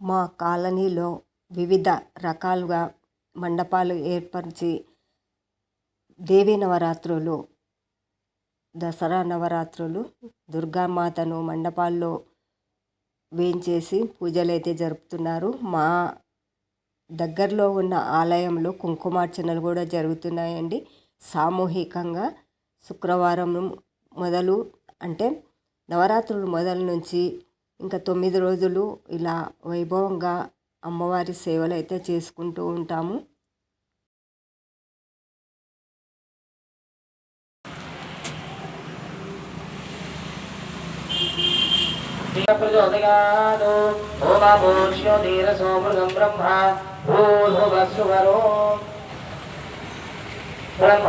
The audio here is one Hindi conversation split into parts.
మా కాలనీలో వివిధ రకాలుగా మండపాలు ఏర్పరిచి దేవీ నవరాత్రులు దసరా నవరాత్రులు దుర్గామాతను మండపాల్లో వేయించేసి పూజలు అయితే జరుపుతున్నారు. మా దగ్గరలో ఉన్న ఆలయంలో కుంకుమార్చనలు కూడా జరుగుతున్నాయండి. సామూహికంగా శుక్రవారం మొదలు అంటే నవరాత్రులు మొదల నుంచి ఇంకా తొమ్మిది రోజులు ఇలా వైభవంగా అమ్మవారి సేవలు అయితే చేసుకుంటూ ఉంటాము. ప్రచోదయాదో ఓమా భూష్యో ధీర సోమృగం బ్రహ్మ భూర్భువస్సువరో. బ్రహ్మ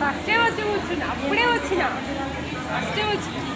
ফার্স্টে হচ্ছে বলছি না পরে হচ্ছে না। ফার্স্টে হচ্ছে।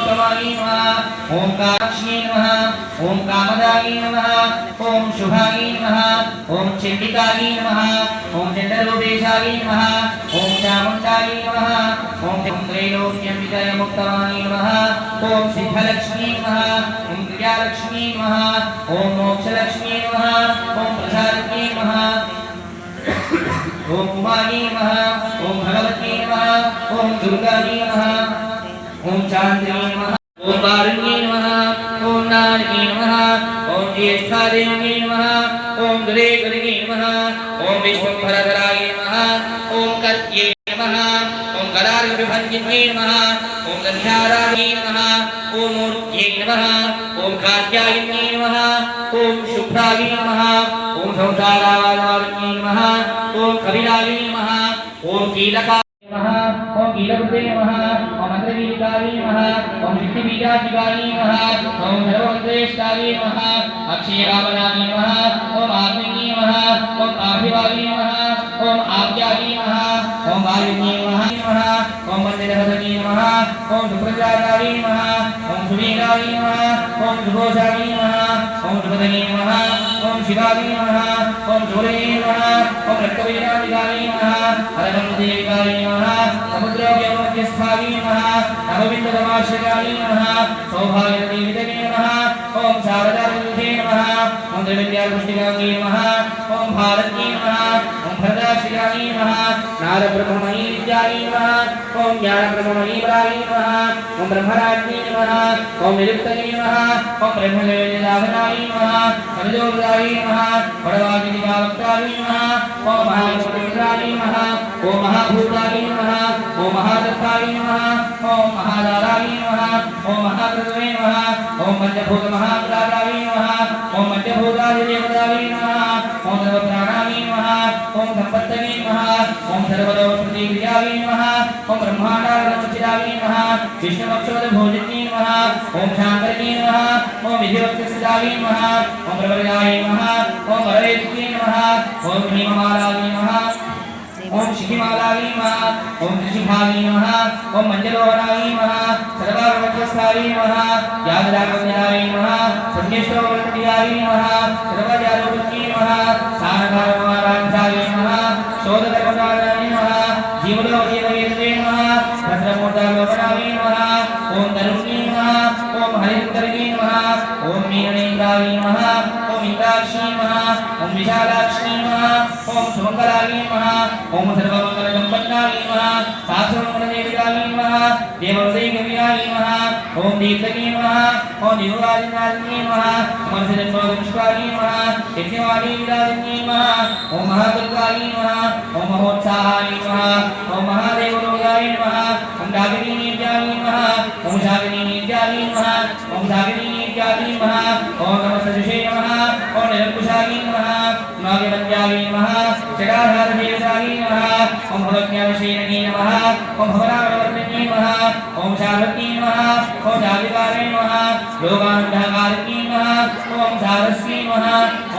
गौतमाय नमः ओम काक्षी नमः ओम कामदागी नमः ओम शुभागी नमः ओम चिंडिकाय नमः ओम चंद्रोपेशागी नमः ओम चामुंडागी नमः ओम त्रैलोक्यं विजय मुक्तमाय नमः ओम सिद्धलक्ष्मी नमः ओम क्रियालक्ष्मी नमः ओम मोक्षलक्ष्मी नमः ओम प्रसादकी नमः ओम उमानी नमः ओम भगवती नमः ओम दुर्गा नमः ओम शांति नमः ओम वारुणी नमः ओम नारकी नमः ओम ज्येष्ठादेवी नमः ओम दुरे दुरेगरी नमः ओम विश्वभरधराय नमः ओम कत्ये नमः ओम गदार गदार्गभंजिन्ये नमः ओम गंधाराये नमः ओम मूर्ति नमः ओम कात्यायने नमः ओम शुभ्राये नमः ओम संसारावादार्ये नमः ओम कविराये नमः ओम कीलका वीरभद्रे नमः ओम अन्तवीकायै नमः ओम शक्तिपीठाधिकायै नमः ओम सर्वमन्त्रेष्टायै नमः अक्षयकामनायै नमः ओम आत्मनी नमः ओम पार्थिवायै नमः ओम आज्ञायै नमः ओम वायुनी नमः ओम वन्दनवदनी नमः ओम सुप्रजातायै नमः ओम सुवीरायै नमः ओम सुघोषायै नमः ओम सुपदनी नमः నమః ఓం సుపదనే నమః ఓం శివాయ నమః ఓం సూర్యే నమః ఓం రక్తవీరాధికాయ నమః హరగందేవికాయ నమః సముద్రోగ్యమధ్యస్థాయ ओम सावधानी महा ओम द्रविद्यालपुष्टिकांगी महा ओम भारती महा ओम भरदाशिकांगी महा नाद ब्रह्ममयी विद्यागी महा ओम ज्ञान ब्रह्ममयी बलागी महा ओम ब्रह्मराज्ञी महा ओम निरुक्तगी महा ओम ब्रह्मलेवलाभनागी महा अनुजोगदागी महा पडवागी दिवावक्तागी नमः ओम महाभूतगागी महा ओम महाभूतागी महा ओम महादत्तागी महा ओम महादारागी महा ओम महाकृतवे महा ओम मध्यभूत महा नमः प्राणावी नमः ओम मध्यभूतादि देवतावी नमः ओम सर्वप्राणावी नमः ओम संपत्तवी नमः ओम सर्वलोकप्रतिक्रियावी नमः ओम ब्रह्माण्डारचिरावी नमः विष्णुवक्षोद भोजनी नमः ओम शांकरनी नमः ओम विधिवक्षसिदावी नमः ओम प्रवरदाय नमः ओम वरवेदिकी नमः ओम भीममालावी नमः। ओम शिखिमालावी महा ओम ऋषिभावी महा ओम मंजरोहरावी महा सर्वार्वस्तावी महा यादरागमनावी महा संज्ञेश्वरवर्तियावी महा सर्वजालोकी महा सारकारमारांधावी महा शोधकर्मकारावी महा जीवलोकीवेदवे महा भद्रमूर्तालोकनावी महा ओम तरुणी महा ओम हरिंदरगी महा ओम मीननेकावी महा ओम इंद्राक्षी महा ओम विशालाक्षी महा ओम सुमंगलाली नमः ओम सर्वमंगल संपन्नाय नमः शास्त्रमणदेविताय नमः देववदै कवियाय नमः ओम दीप्तये नमः ओम निरुदारिनाय नमः मनसजन्मोदुष्काय नमः यज्ञवाणी विदारिणे नमः ओम महादुर्गाली नमः ओम महोत्साहाली नमः ओम महादेवरोगाली नमः ओम दागिनी नित्याय नमः ओम दागिनी नित्याय नमः ओम दागिनी नित्याय नमः ओम नमः सजशे नमः ओम निरंकुशाय नमः आदिवत्यायै नमः जगाधारभेदसायै नमः। ॐ भवत्यावशेनये नमः ॐ भवनावरवर्तिन्ये नमः ॐ शावत्ये नमः ॐ जालिकारे नमः योगानुग्रहकारके नमः ॐ धारस्ये नमः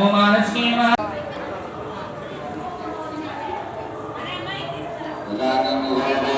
ॐ मानस्ये नमः अल्लाह का मुबारक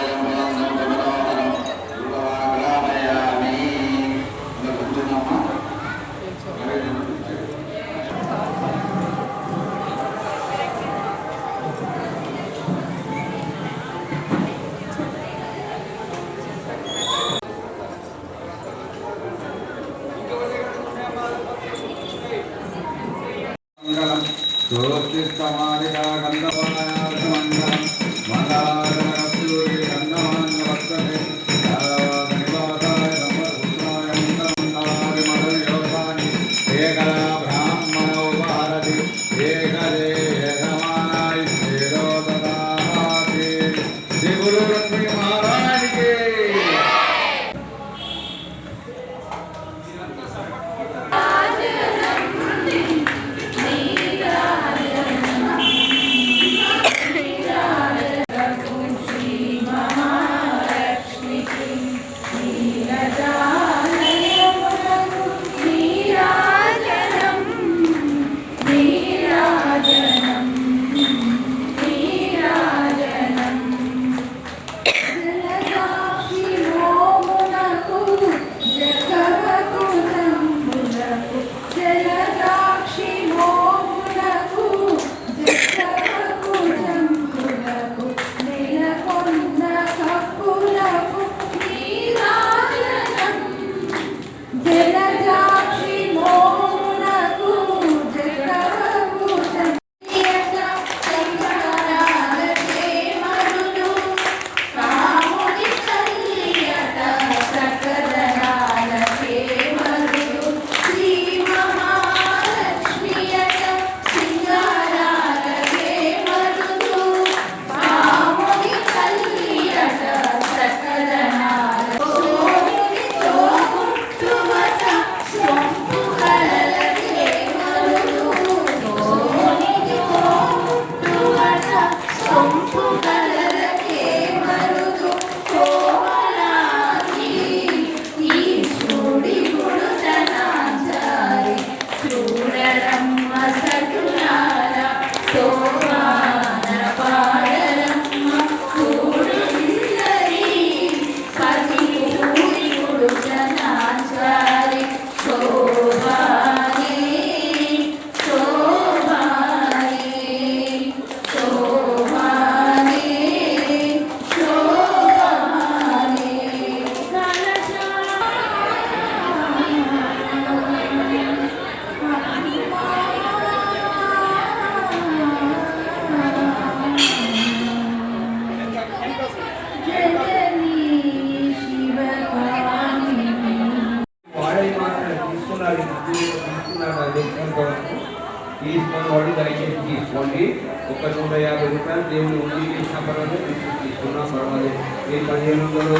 ఒక నూట యాభై రూపాయలు దేవుని ఉండి చేసిన పర్వాలేదు తీసుకున్నా పర్వాలేదు. మీరు పదిహేను వందలు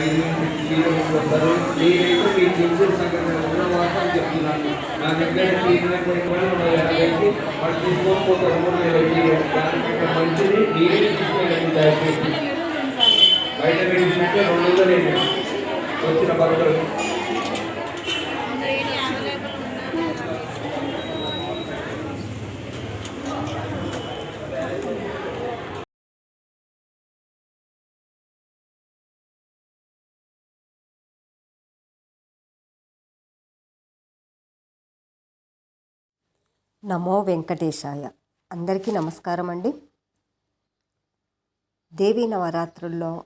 ఐదు వేలు వస్తారు నేనైతే మీ తెలిసిన సంగతి కూడా చెప్తున్నాను. నా దగ్గర తీసినటువంటి తీసుకునేటువంటి నూట యాభైకి వాళ్ళు తీసుకోకపోతే మూడు వేల దానికంటే మంచిది నేనే తీసుకెళ్ళండి దయచేసి. బయట మీరు చూస్తే రెండు వందలు వచ్చిన బట్టలు నమో వెంకటేశాయ. అందరికీ నమస్కారం అండి. దేవీ నవరాత్రుల్లో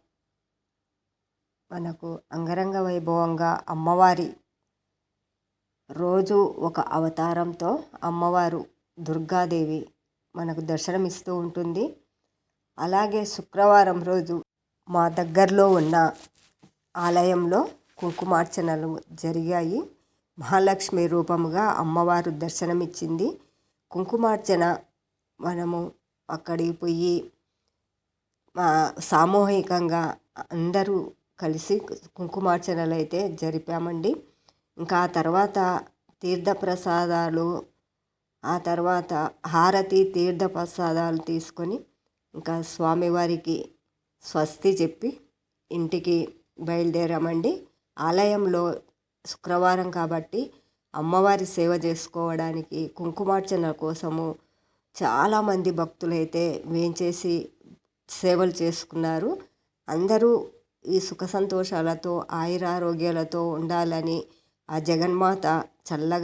మనకు అంగరంగ వైభవంగా అమ్మవారి రోజు ఒక అవతారంతో అమ్మవారు దుర్గాదేవి మనకు దర్శనమిస్తూ ఉంటుంది. అలాగే శుక్రవారం రోజు మా దగ్గరలో ఉన్న ఆలయంలో కుంకుమార్చనలు జరిగాయి. మహాలక్ష్మి రూపముగా అమ్మవారు దర్శనమిచ్చింది. కుంకుమార్చన మనము అక్కడికి పోయి మా సామూహికంగా అందరూ కలిసి కుంకుమార్చనలు అయితే జరిపామండి. ఇంకా ఆ తర్వాత తీర్థప్రసాదాలు ఆ తర్వాత హారతి తీర్థ ప్రసాదాలు తీసుకొని ఇంకా స్వామివారికి స్వస్తి చెప్పి ఇంటికి బయలుదేరామండి. ఆలయంలో శుక్రవారం కాబట్టి అమ్మవారి సేవ చేసుకోవడానికి కుంకుమార్చన కోసము చాలామంది భక్తులైతే వేంచేసి సేవలు చేసుకున్నారు. అందరూ ఈ సుఖ సంతోషాలతో ఆయురారోగ్యాలతో ఉండాలని ఆ జగన్మాత చల్లగా